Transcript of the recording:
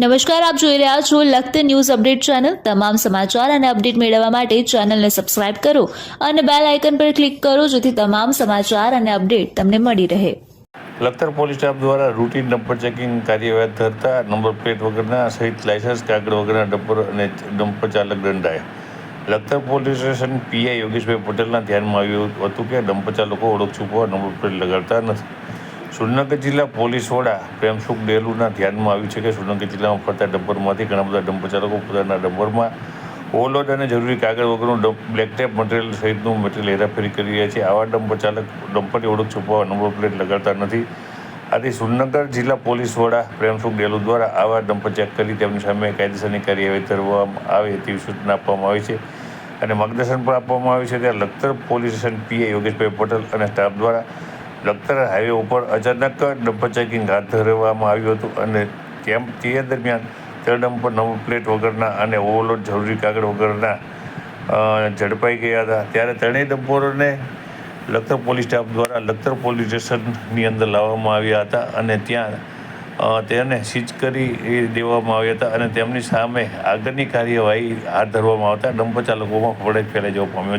નમસ્કાર, આપ જોઈ રહ્યા છો લખત ન્યૂઝ અપડેટ ચેનલ. તમામ સમાચાર અને અપડેટ મેળવવા માટે ચેનલને સબસ્ક્રાઇબ કરો અને બેલ આઇકન પર ક્લિક કરો જેથી તમામ સમાચાર અને અપડેટ તમને મળી રહે. લખતર પોલીસ સ્ટાફ દ્વારા રૂટીન ડમ્પર ચેકિંગ કાર્યવાહી ધરતા નંબર પ્લેટ વગરના સહિત લાયસન્સ, કાગળ વગરના ડમ્પર અને ડમ્પર ચાલક દંડાયા. Lakhtar police station PI Yogeshbhai પટેલના ધ્યાનમાં આવ્યું હતું કે ડમ્પર ચાલકો ઓળખ છૂપવા નંબર પ્લેટ લગાડતા નથી. સુરનગર જિલ્લા પોલીસ વડા પ્રેમસુખ ડેલુના ધ્યાનમાં આવ્યું છે કે સુરનગર જિલ્લામાં ફરતા ડમ્પરમાંથી ઘણા બધા ડમ્પર ચાલકો પોતાના ડમ્પરમાં ઓવરલોડ અને જરૂરી કાગળ વગરનું બ્લેક ટેપ મટીરિયલ સહિતનું મટીરિયલ હેરાફેરી કરી રહ્યા છે. આવા ડમ્પર ચાલક ડમ્પરની ઓળખ છુપાવવા નંબર પ્લેટ લગાડતા નથી. આથી સુરનગર જિલ્લા પોલીસ વડા પ્રેમસુખ ડેલુ દ્વારા આવા ડમ્પર ચેક કરી તેમની સામે કાયદેસરની કાર્યવાહી કરવામાં આવે તેવી સૂચના આપવામાં આવી છે અને માર્ગદર્શન પણ આપવામાં આવ્યું છે. ત્યારે Lakhtar police station PA Yogeshbhai Patel અને સ્ટાફ દ્વારા લખતર હાઈવે ઉપર અચાનક ડમ્પર ચેકિંગ હાથ ધરવામાં આવ્યું હતું અને કેમ્પ તે દરમિયાન ત્રણ ડમ્પર નંબર પ્લેટ વગરના અને ઓવરલોડ જરૂરી કાગળ વગરના ઝડપાઈ ગયા હતા. ત્યારે ત્રણેય ડમ્પરોને લખતર પોલીસ સ્ટાફ દ્વારા લખતર પોલીસ સ્ટેશનની અંદર લાવવામાં આવ્યા હતા અને ત્યાં તેને સીઝ કરી દેવામાં આવ્યા હતા અને તેમની સામે આગળની કાર્યવાહી હાથ ધરવામાં આવતા ડમ્પર ચાલકોમાં ફફડાટ ફેલાઈ જવા પામ્યો છે.